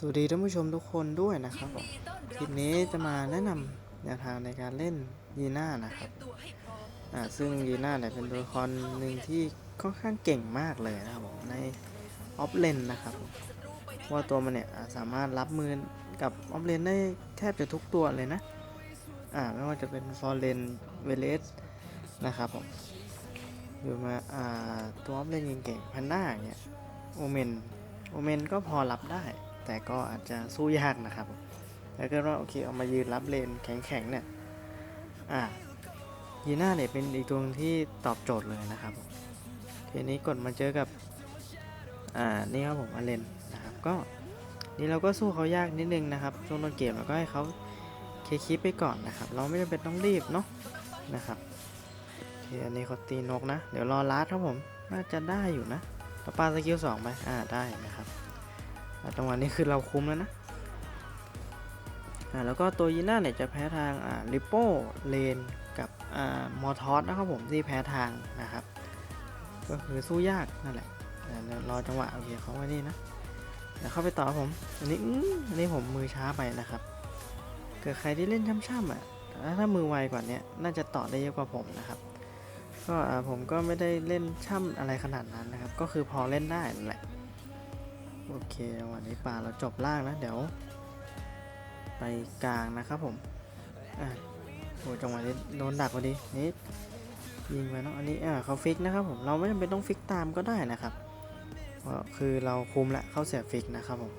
สวัสดีท่านผู้ชมทุกคนด้วยนะครับผมคลิปนี้จะมาแนะนำแนวทางในการเล่นยีน่านะครับอ่าซึ่งยีน่าเนี่ยเป็นตัวละครหนึ่งที่ค่อนข้างเก่งมากเลยนะครับผมในออฟเลนนะครับว่าตัวมันเนี่ยสามารถรับมือกับออฟเลนได้แทบจะทุกตัวเลยนะอ่าไม่ว่าจะเป็นฟอร์เรนเวเลสนะครับผมอยู่มาอ่าตัวออฟเลนเก่งๆแพนด้าอย่าเงี้ยโอเมนโอเมนก็พอรับได้ แต่ก็อาจจะสู้ยากนะครับแล้วก็ว่าโอเคเอามายืนรับเลนแข็งๆเนี่ยอ่ายีน่าเนี่ยเป็นอีกตัวที่ตอบโจทย์เลยนะครับทีนี้กดมาเจอกับอ่านี่ครับผมอเลนนะครับก็นี่เราก็สู้เขายากนิดนึงนะครับช่วงต้นเกมเราก็ให้เขาเคคิปไปก่อนนะครับ เราไม่จำเป็นต้องรีบเนาะนะครับโอเคอันนี้เขาตีนกนะ เดี๋ยวรอลาดครับผม น่าจะได้อยู่นะต่อปาสกิลสองไปอ่าได้นะครับ จังหวะนี้คือเราคุ้มแล้วนะแล้วก็ตัวยีน่าเนี่ยจะแพ้ทางอ่าลิโป้เลนกับอ่ามอทอสนะครับผมที่แพ้ทางนะครับ ก็คือสู้ยากนั่นแหละรอจังหวะโอเคเขาไว้นี่นะเดี๋ยวเข้าไปต่อครับผมอันนี้อันนี้ผมมือช้าไปนะครับ เกิดใครที่เล่นช่ำๆอะถ้ามือไวกว่านี้น่าจะต่อได้เยอะกว่าผมนะครับก็ผมก็ไม่ได้เล่นช่ำอะไรขนาดนั้นนะครับ ก็คือพอเล่นได้นั่นแหละ โอเควันนี้ป่าเราจบล่างนะ เดี๋ยว ไปกลางนะครับผมอะโอ้จังหวะนี้โดนดักพอดีนี่ยิงไปเนาะอันนี้อ่าเขาฟิกนะครับผมเราไม่จำเป็นต้องฟิกตามก็ได้นะครับเพราะคือเราคุมละเขาเสียฟิกนะครับผม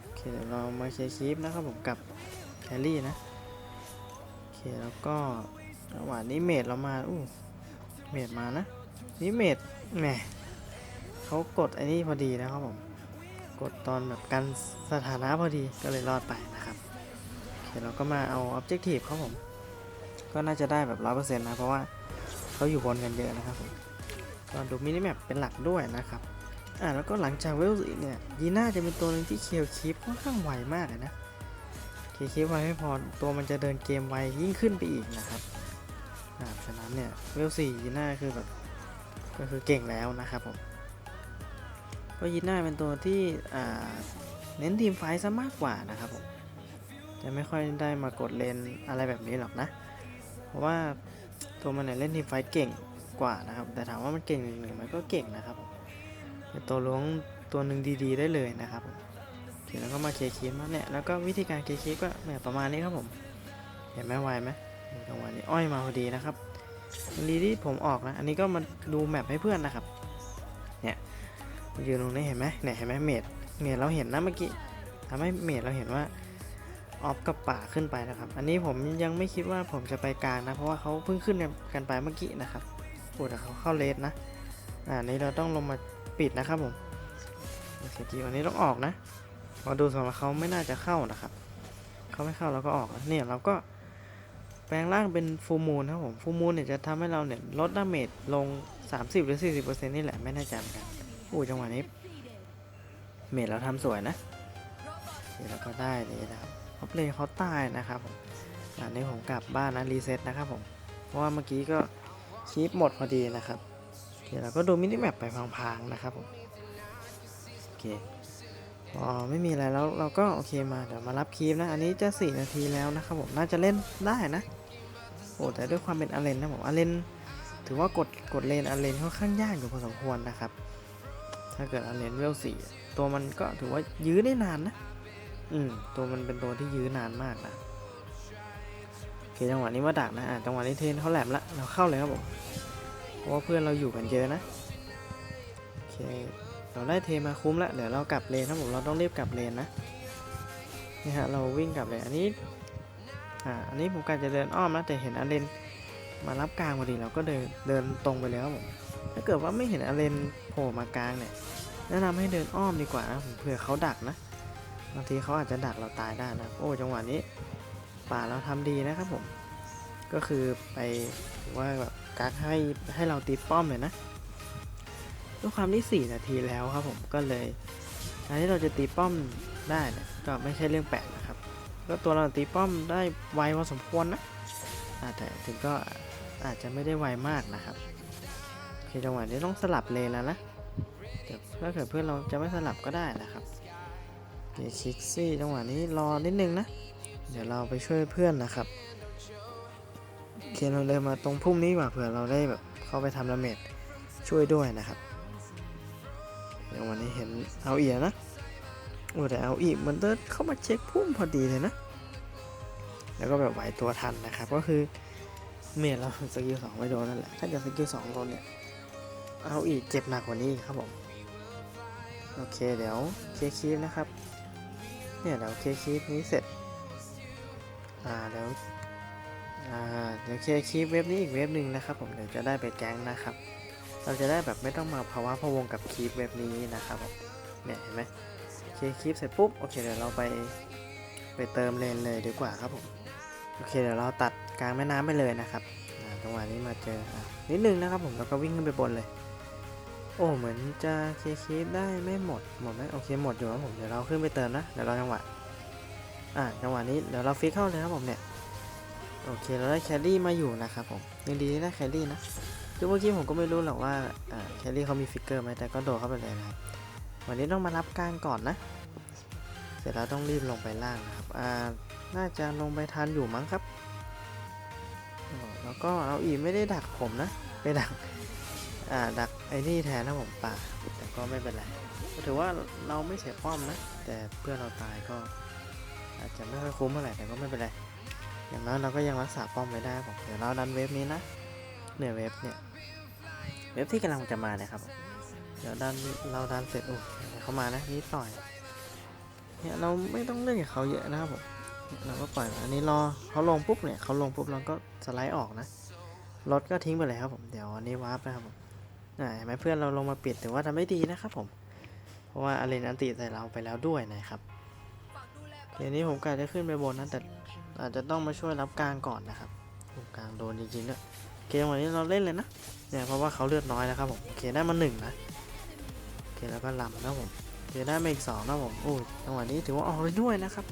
โอเคเดี๋ยวเรามาเคลียร์คลิปนะครับผมกับแคลรี่นะโอเคแล้วก็จังหวะนี้เมดเรามาอู้เมดมานะนี่เมดแหมเขากดไอ้นี่พอดีนะครับผม กดตอนแบบกันสถานะพอดีก็เลยรอดไปนะครับโอเคเราก็มาเอา Objective ครับผม ก็น่าจะได้แบบร้อยเปอร์เซ็นต์นะ เพราะว่าเขาอยู่บนกันเยอะนะครับผมก็ดูมินิแมปเป็นหลักด้วยนะครับอ่าแล้วก็หลังจากเวลสีเนี่ยยีน่าจะเป็นตัวหนึ่งที่เคลียร์คลิปค่อนข้างไวมากเลยนะเคลียร์คลิปไวไม่พอตัวมันจะเดินเกมไวยิ่งขึ้นไปอีกนะครับอ่าฉะนั้นเนี่ยเวลสี่ยีน่าคือแบบก็คือเก่งแล้วนะครับผม ก็ยีน่าเป็นตัวที่เน้นทีมไฟท์ซะมากกว่านะครับผมจะไม่ค่อยได้มากดเลนอะไรแบบนี้หรอกนะ เพราะว่าตัวมันเนี่ยเล่นทีมไฟท์เก่งกว่านะครับ แต่ถามว่ามันเก่งหนึ่งหนึ่งมันก็เก่งนะครับเป็นตัวล้วงตัวหนึ่งดีๆได้เลยนะครับผมโอเคแล้วก็มาเคคีมาเนี่ยแล้วก็วิธีการเคคีก็แบบประมาณนี้ครับผม เห็นไหมไวไหมจังหวะนี้อ้อยมาพอดีนะครับดีที่ผมออกนะ อันนี้ก็มาดูแมปให้เพื่อนนะครับ ยืนตรงนี้เห็นไหมเนี่ยเห็นไหมเมดเมดเราเห็นนะเมื่อกี้ทำให้เมดเราเห็นว่าออฟกับป่าขึ้นไปนะครับ อันนี้ผมยังไม่คิดว่าผมจะไปกลางนะ เพราะว่าเขาเพิ่งขึ้นกันไปเมื่อกี้นะครับโอ้แต่เขาเข้าเลสนะ อ่านี้เราต้องลงมาปิดนะครับผมเสกีวันนี้ต้องออกนะพอดูสำหรับเขาไม่น่าจะเข้านะครับ เขาไม่เข้าเราก็ออก เนี่ยเราก็แปลงร่างเป็นฟูมูลครับผม ฟูมูลเนี่ยจะทำให้เราเนี่ยลดดาเมจลง 30 หรือ 40%นี่แหละไม่แน่ใจเหมือนกัน อู้จังหวะนี้ เมดเราทำสวยนะเดี๋ยวเราก็ได้เลยนะครับเขาเลย์เขาตายนะครับผมอันนี้ผมกลับบ้านนะรีเซ็ตนะครับผม เพราะว่าเมื่อกี้ก็คลิปหมดพอดีนะครับเดี๋ยวเราก็ดูมินิแมปไปพลางๆนะครับผมโอเคพอไม่มีอะไรแล้วเราก็โอเคมาเดี๋ยวมารับคลิปนะ อันนี้จะ 4 นาทีแล้วนะครับผมน่าจะเล่นได้นะโอ้แต่ด้วยความเป็นอาเลนนะผมอาเลนถือว่ากดกดเลนอาเลนค่อนข้างยากอยู่พอสมควรนะครับ ถ้าเกิดอันเลนเวลสี่ตัวมันก็ถือว่ายื้อได้นานนะ อืม ตัวมันเป็นตัวที่ยื้อนานมากนะโอเคจังหวะนี้มาดักนะอะจังหวะนี้เทนเขาแหลมละเราเข้าเลยครับผมเพราะว่าเพื่อนเราอยู่กันเยอะนะโอเคเราได้เทมาคุ้มละเดี๋ยวเรากลับเลนครับผมเราต้องรีบกลับเลนนะนี่ฮะเราวิ่งกลับเลยอันนี้อ่าอันนี้ผมกะจะเดินอ้อมนะแต่เห็นอันเลนมารับกลางพอดีเราก็เดินเดินตรงไปเลยครับผม ถ้าเกิดว่าไม่เห็นอเลนโผล่มากลางเนี่ยแนะนำให้เดินอ้อมดีกว่านะผมเผื่อเขาดักนะบางทีเขาอาจจะดักเราตายได้นะโอ้จังหวะนี้ ป่าเราทำดีนะครับผม ก็คือไปว่าแบบกักให้ให้เราตีป้อมเลยนะด้วยความที่ 4 นาทีแล้วครับผมก็เลยการที่เราจะตีป้อมได้นี่ก็ไม่ใช่เรื่องแปลกนะครับ ก็ตัวเราตีป้อมได้ไวพอสมควรนะแต่ถึงก็อาจจะไม่ได้ไวมากนะครับ จังหวะนี้ต้องสลับเลนแล้วนะแต่ถ้าเกิดเพื่อนเราจะไม่สลับก็ได้นะครับโเกคิกซี่จังหวะนี้รอนิดนึงนะ เดี๋ยวเราไปช่วยเพื่อนนะครับเคเราเดินมาตรงพุ่มนี้ว่าเผื่อเราได้แบบเข้าไปทำดาเมจช่วยด้วยนะครับเดี๋ยววันนี้เห็นเอาเอียนะโอ้แต่เอาอีกมันเดินเข้ามาเช็คพุ่มพอดีเลยนะ แล้วก็แบบไหวตัวทันนะครับ ก็คือเมจเราสกิลสองไม่โดนนั่นแหละ ถ้าเกิดสกิลสองโดนเนี่ย เอาอีกเจ็บหนักกว่านี้อีกครับผมโอเคเดี๋ยวเคลียร์คีฟนะครับ เนี่ยเดี๋ยวเคลียร์คีฟนี้เสร็จ อ่าเดี๋ยวอ่าเดี๋ยวเคลียร์คีฟเว็บนี้อีกเว็บหนึ่งนะครับผมเดี๋ยวจะได้ไปแก๊งนะครับ เราจะได้แบบไม่ต้องมาภาวะพะวงกับคีฟเว็บนี้นะครับผมเนี่ยเห็นไหมเคลียร์คีฟเสร็จปุ๊บโอเคเดี๋ยวเราไปไปเติมเลนเลยดีกว่าครับผมโอเคเดี๋ยวเราตัดกลางแม่น้ำไปเลยนะครับอ่าจังหวะนี้มาเจออะนิดนึงนะครับผมแล้วก็วิ่งขึ้นไปบนเลย โอ้เหมือนจะเคลียร์คีฟได้ไม่หมดหมดไหมโอเคหมดอยู่ครับผมเดี๋ยวเราขึ้นไปเติมนะเดี๋ยวเราจังหวะอ่าจังหวะนี้เดี๋ยวเราฟิกเข้าเลยครับผมเนี่ยโอเคเราได้แครี่มาอยู่นะครับผมยังดีที่ได้แครี่นะคือเมื่อกี้ผมก็ไม่รู้หรอกว่าแครี่เขามีฟิกเกอร์ไหมแต่ก็โดดเข้าไปเลยนะครับวันนี้ต้องมารับกลางก่อนนะ เสร็จแล้วต้องรีบลงไปล่างนะครับอ่าน่าจะลงไปทันอยู่มั้งครับแล้วก็เอาอีไม่ได้ดักผมนะไปดัก อ่าดักไอ้นี่แทนนะผมป่าแต่ก็ไม่เป็นไรถือว่าเราไม่เสียป้อมนะ แต่เพื่อนเราตายก็ อาจจะไม่ค่อยคุ้มเท่าไหร่แต่ก็ไม่เป็นไรอย่างน้อยเราก็ยังรักษาป้อมไว้ได้ผมเดี๋ยวเราดันเวฟนี้นะเนี่ยเวฟเนี่ยเวฟที่กำลังจะมาเนี่ยครับ เดี๋ยวดันเราดันเสร็จโอ้ยเขามานะนิดหน่อย เนี่ยเราไม่ต้องเล่นกับเขาเยอะนะครับผม เราก็ปล่อย อันนี้รอเขาลงปุ๊บเนี่ยเขาลงปุ๊บเราก็สไลด์ออกนะ รถก็ทิ้งไปเลยครับผม เดี๋ยวอันนี้วาร์ปนะครับผม เห็นไหมเพื่อนเราลงมาปิดถือว่าทำไม่ดีนะครับผม เพราะว่าอารีนอันติใส่เราไปแล้วด้วยนะครับเดี๋ยวนี้ผมกะจะขึ้นไปบนนะแต่อาจจะต้องมาช่วยรับกลางก่อนนะครับกลางโดนจริงๆด้วยเกมวันนี้เราเล่นเลยนะเนี่ยเพราะว่าเขาเลือดน้อยนะครับผมโอเคได้มาหนึ่งนะโอเคแล้วก็ลำนะผมโอเคได้มาอีกสองนะผมโอ้ยจังหวะนี้ถือว่าออกเลยด้วยนะครับ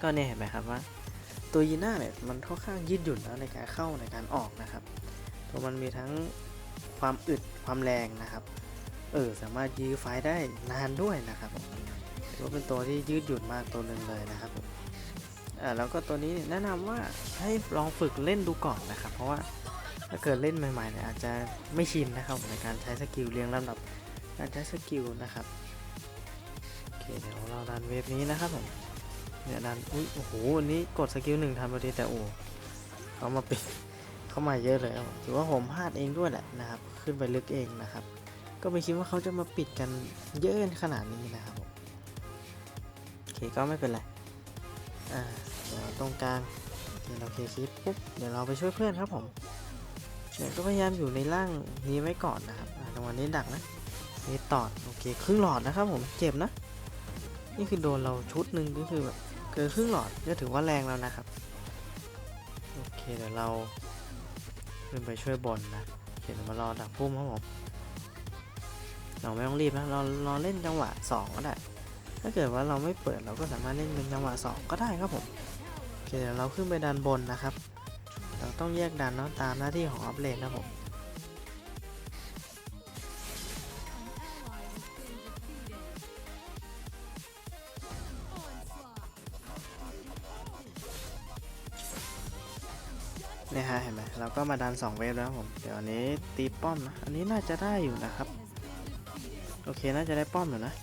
ก็เนี่ยเห็นไหมครับว่า ตัวยีน่าเนี่ยมันค่อนข้างยืดหยุ่นแล้วในการเข้าในการออกนะครับตัวมันมีทั้ง ความอึดความแรงนะครับ เออสามารถยื้อไฟได้นานด้วยนะครับถือว่าเป็นตัวที่ยืดหยุ่นมากตัวหนึ่งเลยนะครับอ่าแล้วก็ตัวนี้แนะนำว่าให้ลองฝึกเล่นดูก่อนนะครับ เพราะว่าถ้าเกิดเล่นใหม่ๆเนี่ยอาจจะไม่ชินนะครับในการใช้สกิลเรียงลำดับการใช้สกิลนะครับโอเคเดี๋ยวเราดันเวฟนี้นะครับผมเนี่ยดันอุ้ยโอ้โหอันนี้กดสกิลหนึ่งทันพอดีแต่โอ้เขามาปิด เข้ามาเยอะเลยครับผมถือว่าผมพลาดเองด้วยแหละนะครับ ขึ้นไปลึกเองนะครับ ก็ไม่คิดว่าเขาจะมาปิดกันเยอะขนาดนี้นะครับผมโอเคก็ไม่เป็นไรอ่าเดี๋ยวตรงกลางเดี๋ยวเราเคลียร์คลิปปุ๊บเดี๋ยวเราไปช่วยเพื่อนครับผมเดี๋ยวก็พยายามอยู่ในร่างนี้ไว้ก่อนนะครับอ่าตรงวันนี้ดักนะนี่ตอดโอเคครึ่งหลอดนะครับผมเจ็บนะ นี่คือโดนเราชุดหนึ่งก็คือแบบเกินครึ่งหลอดก็ถือว่าแรงแล้วนะครับโอเคเดี๋ยวเรา ขึ้นไปช่วยบนนะ เดี๋ยวมารอดักพุ่มครับผมเราไม่ต้องรีบนะเราเราเล่นจังหวะ 2 ก็ได้ ถ้าเกิดว่าเราไม่เปิดเราก็สามารถเล่นเป็นจังหวะ 2 ก็ได้ครับผมเดี๋ยวเราขึ้นไปดันบนนะครับ เราต้องแยกดันเนาะตามหน้าที่ของอัพเลนนะผม เราก็มาดัน 2 เวฟแล้วผม เดี๋ยวอันนี้ตีป้อมนะ อันนี้น่าจะได้อยู่นะครับ โอเค น่าจะได้ป้อมอยู่นะ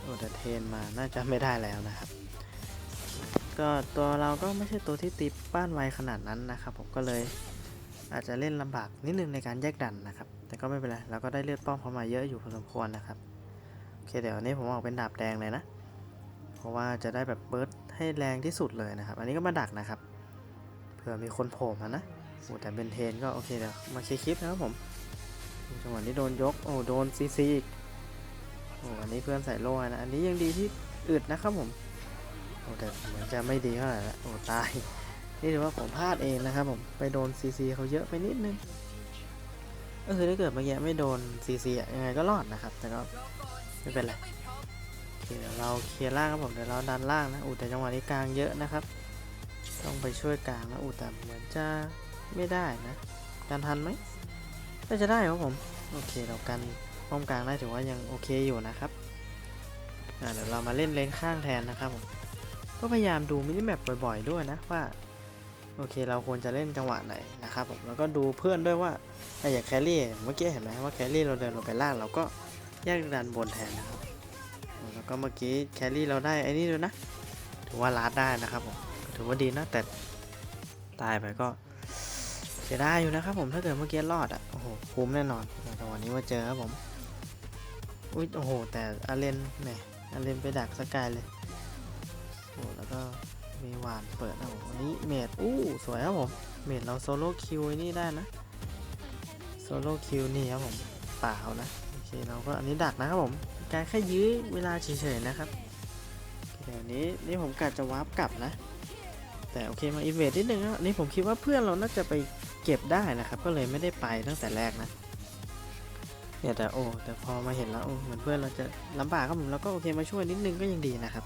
โอ้แต่เทนมา น่าจะไม่ได้แล้วนะครับ ก็ตัวเราก็ไม่ใช่ตัวที่ตีป้านไวขนาดนั้นนะครับ ผมก็เลยอาจจะเล่นลำบากนิดนึงในการแยกดันนะครับ แต่ก็ไม่เป็นไร เราก็ได้เลือดป้อมเข้ามาเยอะอยู่พอสมควรนะครับ โอเค เดี๋ยวอันนี้ผมออกเป็นดาบแดงเลยนะ เพราะว่าจะได้แบบเบิร์ดให้แรงที่สุดเลยนะครับ อันนี้ก็มาดักนะครับ เผื่อมีคนโผล่มานะ โอ้แต่เป็นเทนก็โอเคเดี๋ยวมาเคลียร์คลิปนะครับผมจังหวะนี้โดนยกโอ้โดนซีซีโอ้อันนี้เพื่อนใส่โล่นะอันนี้ยังดีที่อึดนะครับผมโอ้แต่เหมือนจะไม่ดีเท่าไหร่ละโอ้ตายนี่ถือว่าผมพลาดเองนะครับผมไปโดนซีซีเขาเยอะไปนิดนึงก็คือถ้าเกิดเมื่อกี้ไม่โดนซีซียังไงก็รอดนะครับ แต่ก็ไม่เป็นไรเดี๋ยวเราเคลียร์ล่างครับผมเดี๋ยวเราดันล่างนะอู้แต่จังหวะนี้กลางเยอะนะครับ ต้องไปช่วยกลางนะอูแต่เหมือนจะ ไม่ได้นะการทันไหมน่าจะได้ครับผม โอเคเรากันป้อมกลางได้ถือว่ายังโอเคอยู่นะครับเดี๋ยวเรามาเล่นเลนข้างแทนนะครับผมก็พยายามดูมินิแมปบ่อยๆด้วยนะว่าโอเคเราควรจะเล่นจังหวะไหนนะครับผมแล้วก็ดูเพื่อนด้วยว่าอะอย่างแครี่เมื่อกี้เห็นไหมว่าแครี่เราเดินลงไปล่างเราก็แยกดันบนแทนนะครับแล้วก็เมื่อกี้แครี่เราได้ไอ้นี่ด้วยนะถือว่าลาดได้นะครับผมถือว่าดีนะแต่ตายไปก็ เสียดายอยู่นะครับผมถ้าเกิดเมื่อกี้รอดอะโอ้โหคุ้มแน่นอนแต่วันนี้มาเจอครับผมอุ้ยโอ้โห แต่อาเลนเนี่ยอาเลนไปดักสกายเลยโอ้แล้วก็มีหวานเปิดนะผมอันนี้เมดอู้สวยครับผมเมดเราโซโล่คิวอ้นี่ได้นะโซโล่คิวนี่ครับผมเปล่านะโอเคเราก็อันนี้ดักนะครับผมการแค่ยื้อเวลาเฉยๆนะครับเดี๋ยวนี้นี่ผมกะจะวาร์ปกลับนะแต่โอเคมาอินเวดนิดนึงนะอันนี้ผมคิดว่าเพื่อนเราน่าจะไป เก็บได้นะครับ ก็เลยไม่ได้ไปตั้งแต่แรกนะเนี่ยแต่โอ้แต่พอมาเห็นแล้วโอ้เหมือนเพื่อนเราจะลำบากครับผมแล้วก็โอเคมาช่วยนิดนึงก็ยังดีนะครับ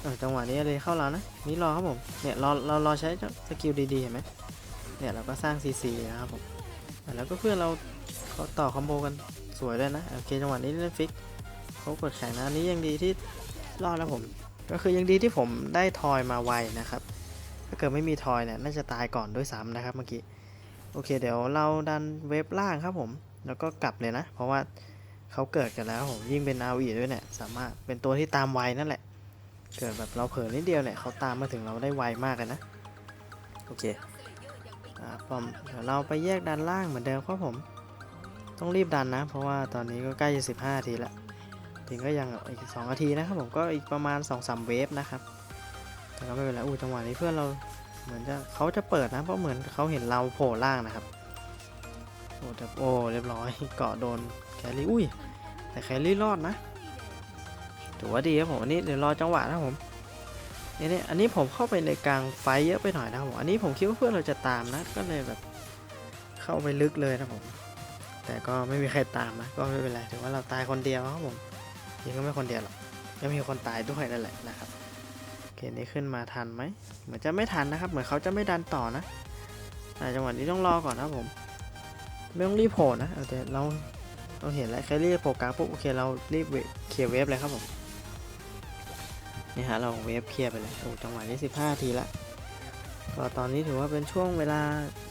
เออจังหวะนี้เลยเข้าเรานะนี่รอครับผมเนี่ยรอเรารอใช้สกิลดีๆเห็นไหมเนี่ยเราก็สร้างซีซีนะครับผมแล้วก็เพื่อนเราเขาต่อคอมโบกันสวยด้วยนะโอเคจังหวะนี้เล่นฟิกเขากดแข่งนะนนี้ยังดีที่รอดแล้วผม ก็คือยังดีที่ผมได้ทอยมาไวนะครับ ถ้าเกิดไม่มีทอยเนี่ยน่าจะตายก่อนด้วยซ้ำนะครับเมื่อกี้ โอเค เดี๋ยวเราดันเว็บล่างครับผม แล้วก็กลับเลยนะ เพราะว่าเขาเกิดกันแล้วผมยิ่งเป็นอาวีด้วยเนี่ยสามารถเป็นตัวที่ตามไวนั่นแหละ เกิดแบบเราเผลอนิดเดียวเนี่ยเขาตามมาถึงเราได้ไวมากเลยนะ โอเคอ่าปอมเดี๋ยวเราไปแยกดันล่างเหมือนเดิมครับผม ต้องรีบดันนะ เพราะว่าตอนนี้ก็ใกล้จะ15นาทีละถึงก็ยังอีก2นาทีนะครับผมก็อีกประมาณ 2-3 เวฟนะครับ แต่ก็ไม่เป็นไรอู้จังหวะนี้เพื่อนเราเหมือนจะเขาจะเปิดนะเพราะเหมือนเขาเห็นเราโผล่ล่างนะครับโอ้แต่โอ้เรียบร้อยเกาะโดนแครี่อุ้ยแต่แครี่รอดนะถือว่าดีครับผมอันนี้เดี๋ยวรอจังหวะนะผมเนี่ยเนี่อันนี้ผมเข้าไปในกลางไฟเยอะไปหน่อยนะผมอันนี้ผมคิดว่าเพื่อนเราจะตามนะก็เลยแบบเข้าไปลึกเลยนะผมแต่ก็ไม่มีใครตามนะก็ไม่เป็นไรถือว่าเราตายคนเดียวครับผมจริงก็ไม่คนเดียวหรอกก็มีคนตายด้วยนั่นแหละนะครับ โอเคนี้ขึ้นมาทันไหมเหมือนจะไม่ทันนะครับ เหมือนเขาจะไม่ดันต่อนะจังหวะนี้ต้องรอก่อนนะผมไม่ต้องรีบโผล่นะเอาแต่เราเราเห็นแล้วแค่รีบโผล่กลางปุ๊บโอเคเรารีบเคลียร์เวฟเลยครับผมนี่ฮะเราเวฟเคลียร์ไปเลยโอ้จังหวะนี้ 15 ทีละก็ตอนนี้ถือว่าเป็นช่วงเวลา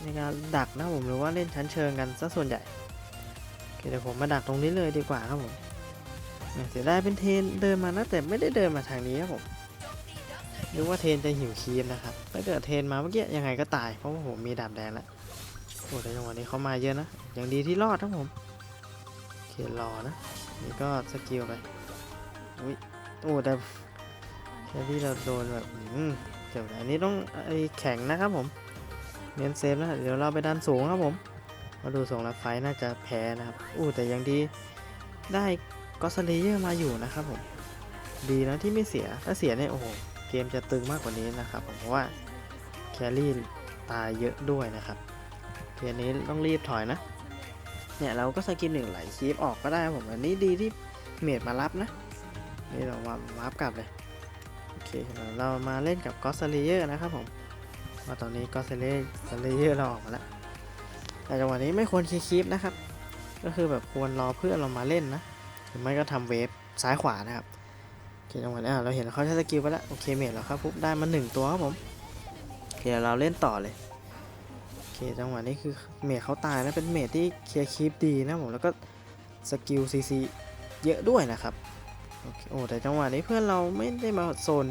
ในการดักนะผมหรือว่าเล่นชั้นเชิงกันซะส่วนใหญ่โอเคเดี๋ยวผมมาดักตรงนี้เลยดีกว่าครับผมเสียดายเป็นเทนเดินมานะแต่ไม่ได้เดินมาทางนี้ครับผม หรือว่าเทนจะหิวคีมนะครับ ถ้าเกิดเทนมาเมื่อกี้ยังไงก็ตาย เพราะว่าผมมีดาบแดงแล้ว โอ้แต่จังหวะนี้เขามาเยอะนะ อย่างดีที่รอดครับผมโอเครอนะ นี่ก็สกิลไป อุ้ย โอ้แต่แค่ที่เราโดนแบบอืมเดี๋ยวอันนี้ต้องไอแข็งนะครับผม เน้นเซฟนะ เดี๋ยวเราไปดันสูงครับผม มาดูส่งแล้วไฟน่าจะแพ้นะครับอู้แต่ยังดีได้ก็สเลเยอร์มาอยู่นะครับผม ดีนะที่ไม่เสีย ถ้าเสียเนี่ยโอ้โห กมจะตึงมากกว่านี้นะครับผมเพราะว่าแครี่ตายเยอะด้วยนะครับเทียนี้ต้องรีบถอยนะ เนี่ยเราก็สกินหนึ่งไหลคีฟออกก็ได้ผมอันนี้ดีที่เมดมารับนะ นี่เราวาร์ปกลับเลย โอเคเรามาเล่นกับก็อสเลเยอร์นะครับผมว่าตอนนี้ก็อสเลเยอร์เราออกมาแล้ว แต่จังหวะนี้ไม่ควรคีฟนะครับ ก็คือแบบควรรอเพื่อนเรามาเล่นนะหรือไม่ก็ทำเวฟซ้ายขวานะครับ โอเคจังหวะนี้อะเราเห็นเขาใช้สกิลไปแล้วโอเคเมดแล้วครับปุ๊บได้มาหนึ่งตัวครับผมโอเคเดี๋ยวเราเล่นต่อเลยโอเคจังหวะนี้คือเมดเขาตายนะเป็นเมดที่เคลียร์คลิปดีนะผมแล้วก็สกิลซีซีเยอะด้วยนะครับโอเคโอ้แต่จังหวะนี้เพื่อนเราไม่ได้มาโซน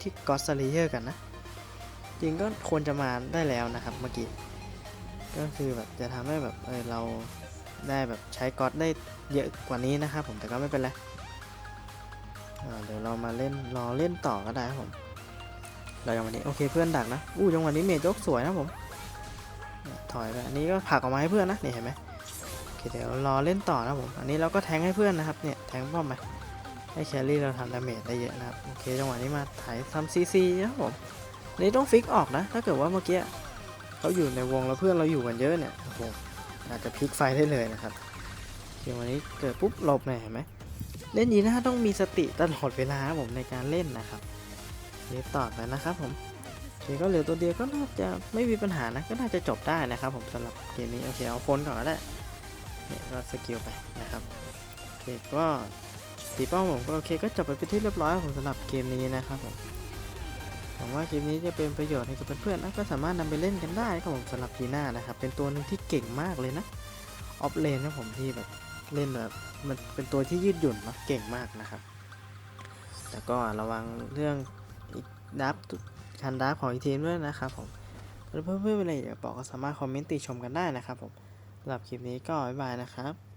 ที่กอสซาลีเยอร์กันนะ จริงก็ควรจะมาได้แล้วนะครับเมื่อกี้ก็คือแบบจะทำให้แบบเออเราได้แบบใช้กอสได้เยอะกว่านี้นะครับผมแต่ก็ไม่เป็นไร เดี๋ยวเรามาเล่นรอเล่นต่อก็ได้ครับผมเราจังหวะนี้โอเคเพื่อนดักนะอู้จังหวะนี้เมดยกสวยนะผมถอยไปอันนี้ก็ผลักออกมาให้เพื่อนนะนี่เห็นไหมโอเคเดี๋ยวรอเล่นต่อนะผมอันนี้เราก็แทงให้เพื่อนนะครับเนี่ยแทงป้อมไปให้แครี่เราทำดาเมจได้เยอะนะครับโอเคจังหวะนี้มาถ่ายทำซีซีนะผมนนี้ต้องฟิกออกนะถ้าเกิดว่าเมื่อกี้เขาอยู่ในวงแล้วเพื่อนเราอยู่กันเยอะเนี่ยโอ้โหอาจจะพลิกไฟได้เลยนะครับโอเควันนี้เกิดปุ๊บหลบเนี่ยเห็นไหม เล่นยีน่าต้องมีสติตลอดเวลาครับผมในการเล่นนะครับเล่นต่อไปนะครับผมโอเคก็เหลือตัวเดียวก็น่าจะไม่มีปัญหานะก็น่าจะจบได้นะครับผมสำหรับเกมนี้โอเคเอาคนก่อนก็ได้เนี่ยก็สกิลไปนะครับโอเคก็ตีป้อมผมก็โอเคก็จบไปเป็นที่เรียบร้อยครับผมสำหรับเกมนี้นะครับผมหวังว่าเกมนี้จะเป็นประโยชน์ให้กับเพื่อนๆนะก็สามารถนำไปเล่นกันได้ครับผมสำหรับยีน่านะครับเป็นตัวหนึ่งที่เก่งมากเลยนะออฟเลนนะผมที่แบบ เล่นแบบมันเป็นตัวที่ยืดหยุ่นเนาะเก่งมากนะครับ แต่ก็ระวังเรื่องดับคันดับของอีทีมด้วยนะครับผมเพื่อเพื่อนๆอะไรอยากบอกก็สามารถคอมเมนต์ติชมกันได้นะครับผมสำหรับคลิปนี้ก็บ๊ายบายนะครับ